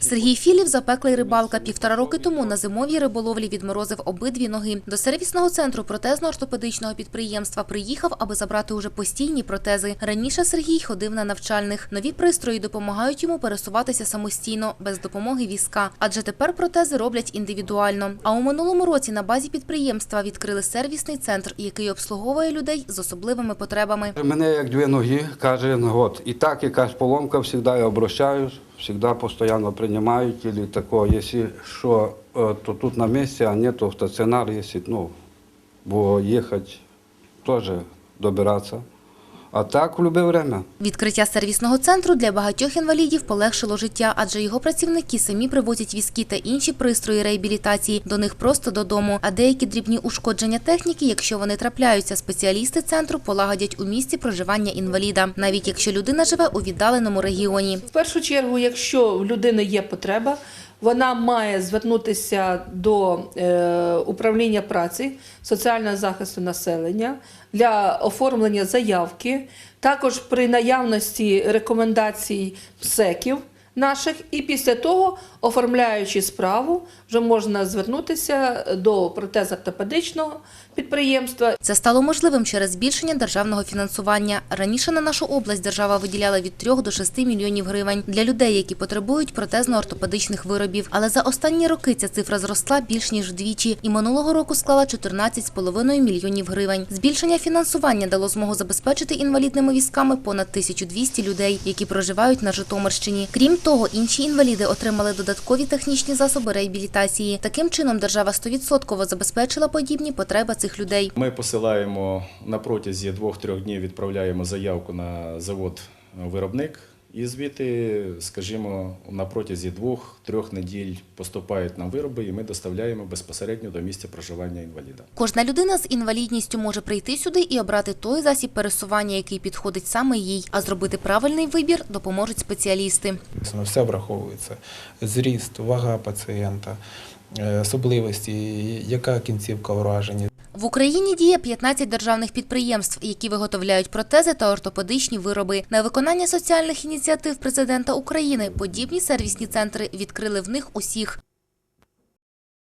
Сергій Філів, запеклий рибалка, півтора роки тому на зимовій риболовлі відморозив обидві ноги. До сервісного центру протезно-ортопедичного підприємства приїхав, аби забрати уже постійні протези. Раніше Сергій ходив на навчальних. Нові пристрої допомагають йому пересуватися самостійно, без допомоги візка. Адже тепер протези роблять індивідуально. А у минулому році на базі підприємства відкрили сервісний центр, який обслуговує людей з особливими потребами. Мене як дві ноги, каже, от, і так якась поломка, завжди я обращаюсь, завжди постійно приймають, или такое, якщо що, е, то тут на місці, а не то в стационар, если, ну, бо їхати теж добиратися. А так в будь-яке время. Відкриття сервісного центру для багатьох інвалідів полегшило життя, адже його працівники самі привозять візки та інші пристрої реабілітації до них просто додому. А деякі дрібні ушкодження техніки, якщо вони трапляються, спеціалісти центру полагодять у місці проживання інваліда, навіть якщо людина живе у віддаленому регіоні. В першу чергу, якщо в людини є потреба, вона має звернутися до е, управління праці, соціального захисту населення для оформлення заявки, також при наявності рекомендацій МСЕКів наших, і після того, оформляючи справу, вже можна звернутися до протезортопедичного підприємства Це стало можливим через збільшення державного фінансування. Раніше на нашу область держава виділяла від 3 до 6 мільйонів гривень для людей, які потребують протезно-ортопедичних виробів. Але за останні роки ця цифра зросла більш ніж вдвічі, і минулого року склала 14,5 мільйонів гривень. Збільшення фінансування дало змогу забезпечити інвалідними візками понад 1200 людей, які проживають на Житомирщині. Крім того, інші інваліди отримали додаткові технічні засоби реабілітації. Таким чином, держава 100% забезпечила подібні потреби цих людей. Ми посилаємо на протязі двох-трьох днів, відправляємо заявку на завод виробник. І звідти, скажімо, на протязі двох-трьох неділь поступають нам вироби, і ми доставляємо безпосередньо до місця проживання інваліда. Кожна людина з інвалідністю може прийти сюди і обрати той засіб пересування, який підходить саме їй. А зробити правильний вибір допоможуть спеціалісти. Все враховується. Зріст, вага пацієнта, е, особливості, яка кінцівка враження. В Україні діє 15 державних підприємств, які виготовляють протези та ортопедичні вироби. На виконання соціальних ініціатив президента України подібні сервісні центри відкрили в них усіх.